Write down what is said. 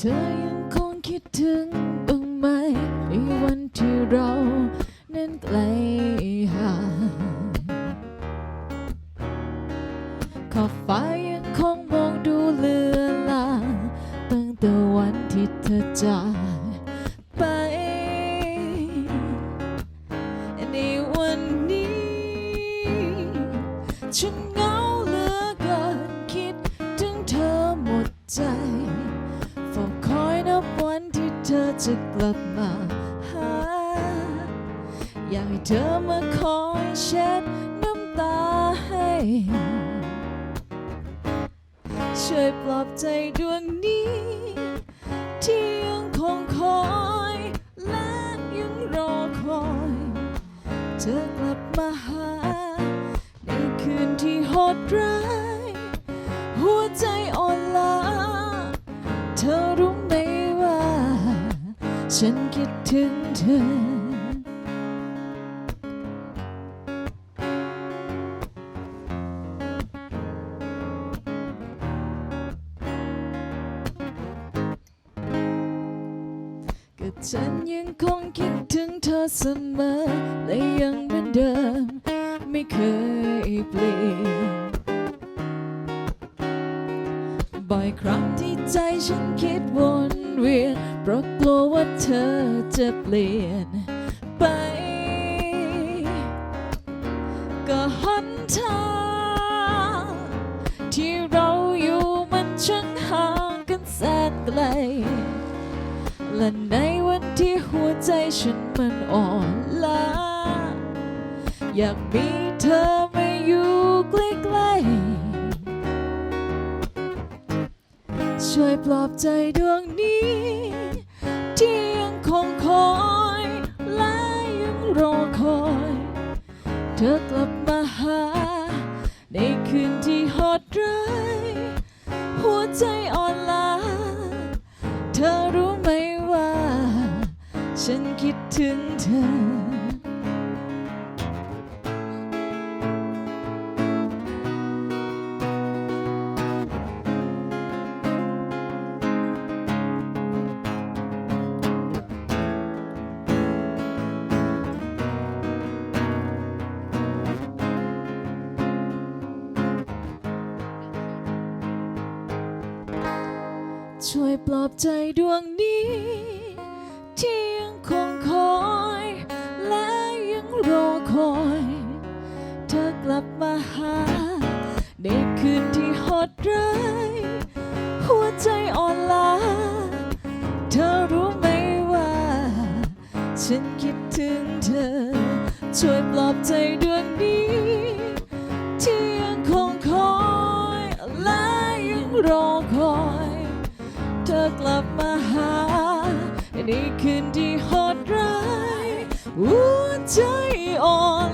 ธอยังคงคิดถึงบ้างไหมในวันที่เรานั้นไกลห่างขอบฟ้ายังคงมองดูเลือนลางตั้งแต่วันที่เธอจากไป ในวันนี้ ฉันเหงาเหลือเกินคิดถึงเธอหมดใจ จะกลับมาหา อยากให้เธอมาคอยเช็ดน้ำตาให้ ช่วยปลอบใจดวงนี้ ที่ยังคงคอย และยังรอคอยเธอ ฉันคิดถึงเธอก็ฉันยังคงคิดถึงเธอเสมอ และยังเหมือนเดิม ไม่เคยเปลี่ยน บ่อยครั้งที่ใจฉันคิดวนเวียนเพราะกลัวว่าเธอจะเปลี่ยนไป ก็หนทางที่เราอยู่มันช่างห่างกันแสนไกล และในวันที่หัวใจฉันมันอ่อนล้าอยากมีเธอ ช่วยปลอบใจดวงนี้ ที่ยังคงคอยและยังรอคอย เธอกลับมาหา ในคืนที่โหดร้ายหัวใจอ่อนล้าเธอรู้ไหมว่า ฉันคิดถึงเธอ ช่วยปลอบใจดวงนี้ ที่ยังคงคอย และยังรอคอย เธอกลับมาหา ในคืนที่โหดร้ายหัวใจอ่อนล้า เธอรู้ไหมว่า ฉันคิดถึงเธอ ช่วยปลอบใจดวง ลับมาหา ในคืนที่โหดร้ายหัวใจอ่อน